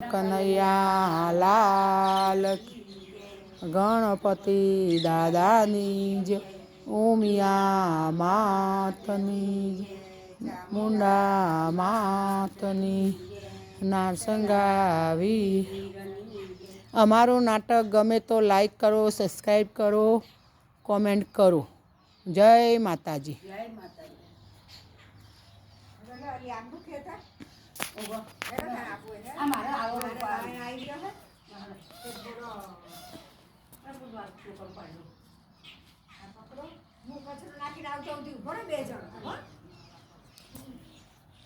કનૈયા લાલ ગણપતિ દાદાની જ, ઉમિયા માતની મુંડા માતની, નારસંગાવી. અમારું નાટક ગમે તો લાઈક કરો સબસ્ક્રાઈબ કરો કોમેન્ટ કરો. જય માતાજી. હું કચરો નાખીને આવતો આવતી ઊભો રહે બે જણ હો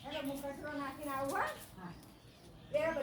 એટલે હું કચરો નાખીને આવું હો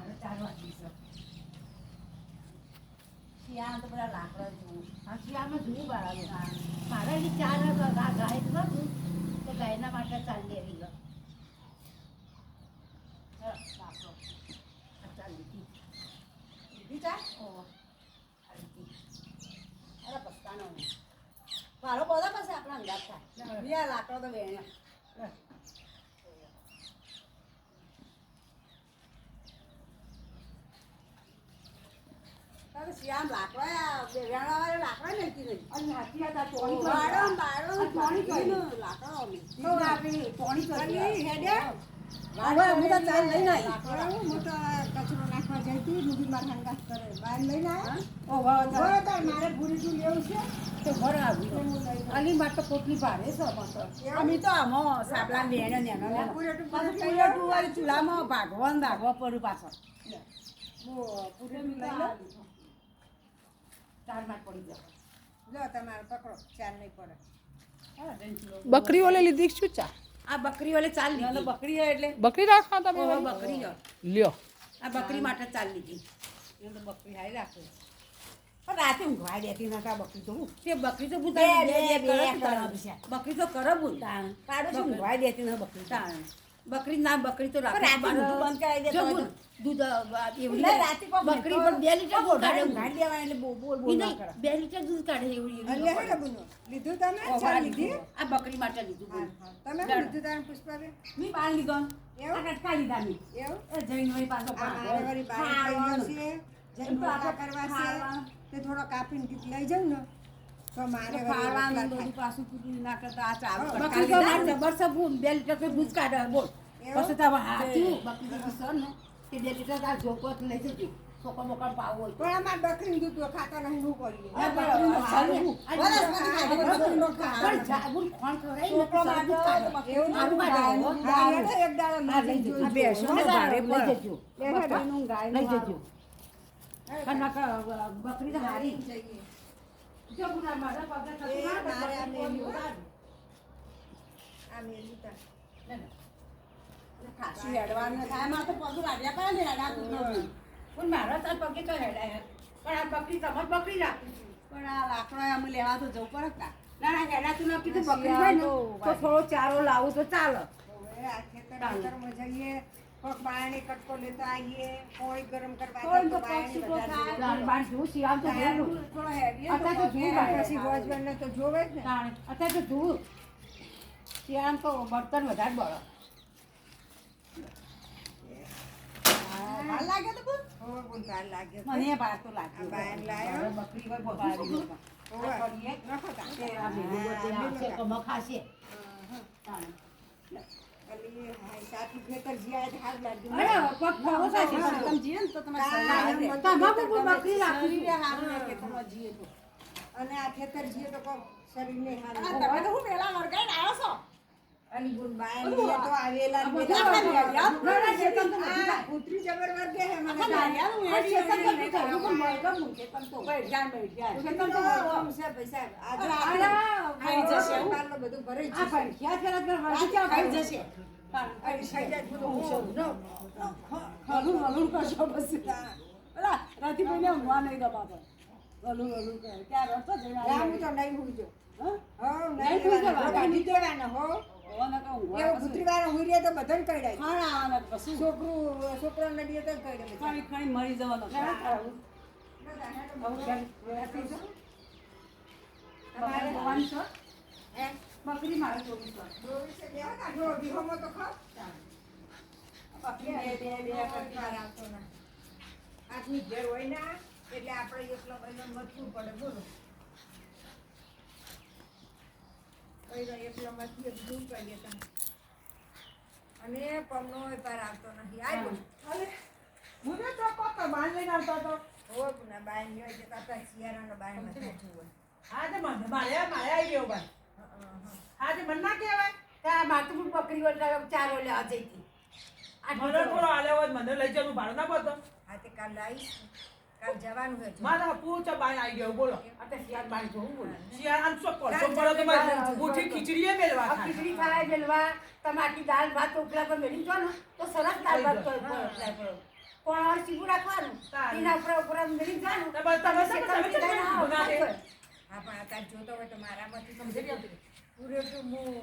બધા હો. ચાલ્યા જવાનું? તમે ન હોય તો. અમારો લાકડો હતો રેડીએ. મારે ચાર વાગી છે. મારે બી ચાર ગાય તો નતું, તો ગાયના માટે ચાલી આવી ગયો હતી. હતી. મારો બધા પાસે આપણા અંદાજ થાય લાકડો તો વેણ્યો ચૂલામાં ભાગવા ને ભાગવા પડ્યું પાછળ. માર પડી જાય. લો તમારે પકડો ચાર નહીં પડે. હા, ત્રણ કિલો. બકરી ઓલે લીધી શું ચા? આ બકરી વાલે ચાલ લીધી. બકરી એટલે. બકરી રાખવા તમે બકરી લ્યો. આ બકરી માટે ચાલ લીધી. એ તો બકરી હારી રાખે. રાતે ઊંઘવા દેતી નતા બકરી તો તે બકરી તો. બકરી. તો કરે ભૂલ. પાડોશી ઊંઘવા દેતી ન બકરી તાણ. બકરી ના બકરી તો બંધ કરાવી. દૂધ એવડી બકરી પણ બે લીટર ગોઠાડે બોટાડે દેવાય એટલે બોલ બોલ બોલ. બે લીટર દૂધ કાઢે એવડી એટલે. બુનો લીધું તમે? ચા લીધી? આ બકરી માટે લીધું બોલ. તમે લીધું તારે પુષ્પાબે મી પાણી લીધો. એવું? કટકા લીધા મી. એવું? એ જઈને હોય પાછો મારે વળી બારે છે. જઈને આપણે કરવા છે. તે થોડો કાપીને ગીત લઈ જાઉં ને. તો મારે વળી ખાવાનું બધું પાછું કૂટું ના કરતા. આ ચાલુ બકરી તો મારે જબર છે બે લીટર દૂધ કાઢે. બોલ? પછી તમે હાથું બકરી સર ને. તે બે લીટર તાર જોકો જ લઈ જજો છોકરો બોકર પાવો પણ અમારે દૂધ તો ખાતા નહીં આ ખાવું. બકરીનું પણ. એવું એક દાડો આ લઈ લઈ જજો. જજો. બેસો ને આ ભારે લઈ પડે. જજો. બકરીનું ગાયનું લઈ જજો. હેડો. બકરી તો હારી જો ગુના મારા પગે થતું ના આ તો મેલ્યું. બકરી ઉડાડ. આ મેલી તા. લે લે. ખાસું હેડવાનું થાય. મારે તો પગું રાડ્યા કરે ને હેડાતું જ પણ મારા તાર પગે તો હેડાય પણ આ બકરી તમારે પકડી રાખી પણ આ લાકડો અમે લેવા તો જવું પડે ના ના હેડાતું ના કીધું આ હોય ને તો થોડો ચારો લાવું તો ચાલો. હવે આ ખેતર ખેતરમાં જઈએ. કોક કટકો લેતા આવીએ. કોઈ ગરમ કરવા કોઈ તો તો પક્ષી તો બાર જોઉં શિયાળ તો થોડો હેડીએ અત્યારે તો હેડે. જોવે જ ને. અત્યારે તો ધૂળ. શિયાળ તો બર્તન વધારે બળે હા, ભાર લાગે ભાર મને ભાર તો લાગ્યો. બકરી હોય. નખો તા. ખાશે ને શરીરે. અને આ ખેતર જીએ તો કોક શરીરને હારું. તમે તો હું પેલા વર્ગાઈ આવ્યો છો. અલી, બોલ, બાયણ લીએ તો આવેલા ને બધું બધા આપણે યાદ ના, ના, કરે છે, ખેતર તો બધું આ થાય. કૂતરી જબર વર્ગે હે મને તો તો. બેઠ બેઠ તો છે પૈસા. આજે જશે એવું? બધું ભરાઈ જ આ જશે. હજી ક્યાં ક્યાં ખાઈ ખાઈ જશે? અરે જાય બધું હું હલું હલું કરશો પછી પેલા રાતીભાઈને ઊંઘવા નહીં દો હલું હલું કરે ક્યાં રસ્તો જઈને તો નહીં હા? હો નહીં. હો તો? હે? બકરી મારે ચોવીસ તો ખાઓ. બકરી બે બે ઘેર હોય ને એટલે આપણે એકલો બૈલો મથવું પડે બોલો. બધું કરીએ તમે અને પમનો હોય આવતો નથી આવ્યો મને તો કોક બાન લઈને આવતો હતો હોય પુના બાય હોય કે કાકા શિયાળાનો બાયમાં બેઠું આજે મને મારે મારે આવી ગયો હં. આજે મને ના કહેવાય? ત્યાં માથું બકરી વળતા ચારો લેવા આજે મને થોડો આલે હોય મને લઈ જવાનું ભાડું ના પડતો હા તે કાલ છે. મારા પૂછ બાન આવી ગયો બોલો. અત્યારે શિયાળ બાર જોવું બોલે. શિયાળ આમ શું કરશો પડો તો. મારે મુઠ્ઠી ખીચડીએ મેલવા ખીચડી ખાય મેલવા તમારી દાળ ભાત ઉપલા પર મેળી જો ને તો સરસ દાળ ભાત તો. પણ કોણ રાખવાનું. એના ઉપર ઉપર મેળી જવાનું તમે તમે તમે. હા પણ અત્યારે જોતો હોય તો મારામાંથી સમજી. આવતું પૂરેપૂરું હું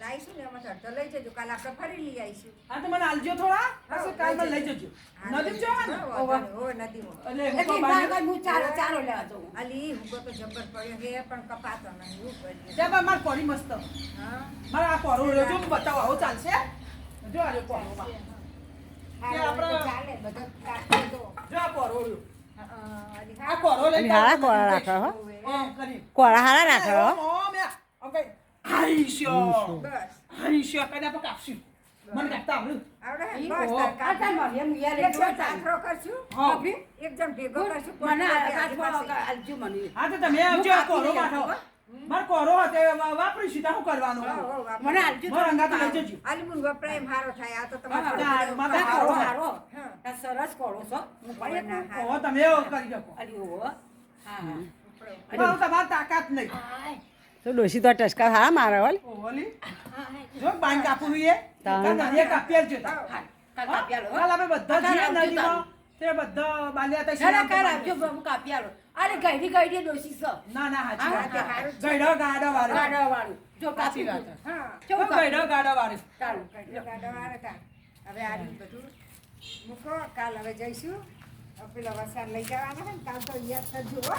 લાવીશું ને એમાં અડધો લઈ જજો. કાલ આપણે ફરી લઈ આવીશું હા તો મને આલજો થોડા. પછી કાલ મને લઈ જજો. જવાનું? હો, નદીમાં. એટલે એટલે હું હું ચારો ચારો લેવા જવું અલી હુંગો તો જબર પડ્યો. હે પણ કપાતો નહીં. માર કોરી મસ્ત. હા? મારે આ કોરો હું બતાવો. આવો ચાલશે? જો આ રહ્યો કોરોમાં. હા, કે આપણે- તો ચાલે. બધો કાઢી દો જો આ કોરો રહ્યો. હા, અલી આ કોરો લઈ હારા કોરા રાખો હો. આમ કરી કોરા હારા રાખો હો ઓમ યા. આમ કરી. હાઈશ્યો. બસ હાઈશ્યો કરીને આપણે કાપશું. મને કાપતા આવડ્યું. આવડે બસ ઓહો. તાર કાઢી. આ તાર મને મુયા લે એક જણ પાથરો કરશું હા. એક જણ ભેગો કરશું મને આ પોતે કાચવા આજુબાજુ. આલજો મને હા તો તમે આવજો કોરો લઈ વાળો. કોરો હતો વાપરીશું તો શું કરવાનું. મને આલજો મારા લઈ જજો આલુ વપરાય એમ હારો થાય આ તો તમારે હારો. હારો હા. સરસ કોળો છો હું પણ તમે કરી શકો અલી હા હા તાકાત નહીં તો ડોસી તો ટસકા હા મારે હોલ. ઓલી જો બાંધ કાપવું એ. કાપી આલજો કાલ હા? કાપી આપણે બધા જઈએ નદીમાં તે બધા બાંધ્યા હતા ના ના કાલ બમ કાપી આલો અરે ગઈડી ગઈડી ડોસી સ. ના ના હાજી ગઈડો ગાડો વાળો. ગાડા વાળું જો કાપી વાત. હા. જો ગઈડો કાપી ગાડો વાળો. ચાલો ગાડો વાળો તા હવે આ બધું મૂકો. કાલ હવે જઈશું. હવે પેલા વરસાદ લઈ જવાના કાલ તો યાદ કરજો હો.